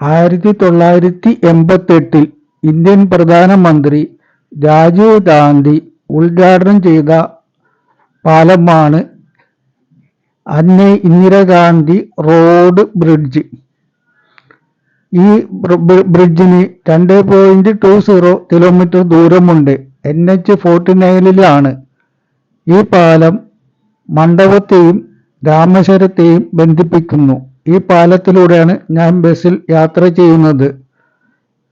ആയിരത്തി തൊള്ളായിരത്തി എൺപത്തെട്ടിൽ ഇന്ത്യൻ പ്രധാനമന്ത്രി രാജീവ് ഗാന്ധി ഉദ്ഘാടനം ചെയ്ത പാലമാണ് അന്നൈ ഇന്ദിരാഗാന്ധി റോഡ് ബ്രിഡ്ജ്. ഈ ബ്രിഡ്ജിന് രണ്ട് പോയിന്റ് ടു സീറോ കിലോമീറ്റർ ദൂരമുണ്ട്. എൻ എച്ച് ഫോർട്ടി നയനിലാണ് ഈ പാലം മണ്ഡപത്തെയും രാമേശ്വരത്തെയും ബന്ധിപ്പിക്കുന്നു. ഈ പാലത്തിലൂടെയാണ് ഞാൻ ബസ്സിൽ യാത്ര ചെയ്യുന്നത്.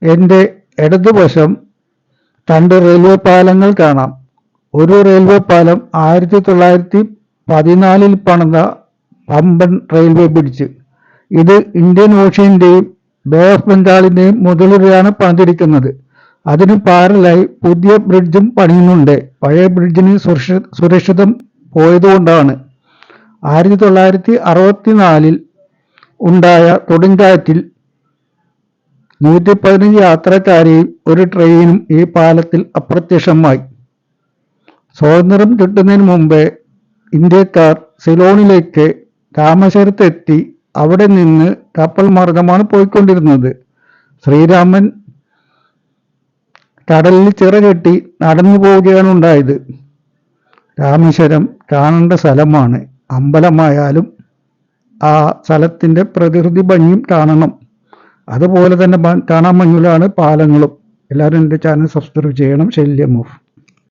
എന്റെ ഇടതുവശം രണ്ട് റെയിൽവേ പാലങ്ങൾ കാണാം. ഒരു റെയിൽവേ പാലം ആയിരത്തി തൊള്ളായിരത്തി പതിനാലിൽ പണിത പമ്പൻ റെയിൽവേ ബ്രിഡ്ജ്. ഇത് ഇന്ത്യൻ ഓഷ്യന്റെയും ബേ ഓഫ് ബംഗാളിന്റെയും മുതലൂടെയാണ് പണിതിരിക്കുന്നത്. അതിന് പാരലായി പുതിയ ബ്രിഡ്ജും പണിയുന്നുണ്ട്. പഴയ ബ്രിഡ്ജിന് സുരക്ഷിതം പോയതുകൊണ്ടാണ്. ആയിരത്തി തൊള്ളായിരത്തി അറുപത്തിനാലിൽ ഉണ്ടായ കൊടുങ്കാറ്റിൽ നൂറ്റി പതിനഞ്ച് യാത്രക്കാരെയും ഒരു ട്രെയിനും ഈ പാലത്തിൽ അപ്രത്യക്ഷമായി. സ്വാതന്ത്ര്യം കിട്ടുന്നതിന് മുമ്പേ ഇന്ത്യക്കാർ സിലോണിലേക്ക് രാമേശ്വരത്തെത്തി അവിടെ നിന്ന് കപ്പൽ മാർഗമാണ് പോയിക്കൊണ്ടിരുന്നത്. ശ്രീരാമൻ കടലിൽ ചിറകെട്ടി നടന്നു പോവുകയാണ് ഉണ്ടായത്. രാമേശ്വരം കാണേണ്ട സ്ഥലമാണ്. അമ്പലമായാലും ആ സ്ഥലത്തിന്റെ പ്രകൃതി ഭംഗിയും കാണണം. അതുപോലെ തന്നെ കാണാൻ ഭംഗിയിലാണ് പാലങ്ങളും. എല്ലാവരും എന്റെ ചാനൽ സബ്സ്ക്രൈബ് ചെയ്യണം. ശല്യം. ഓഫ്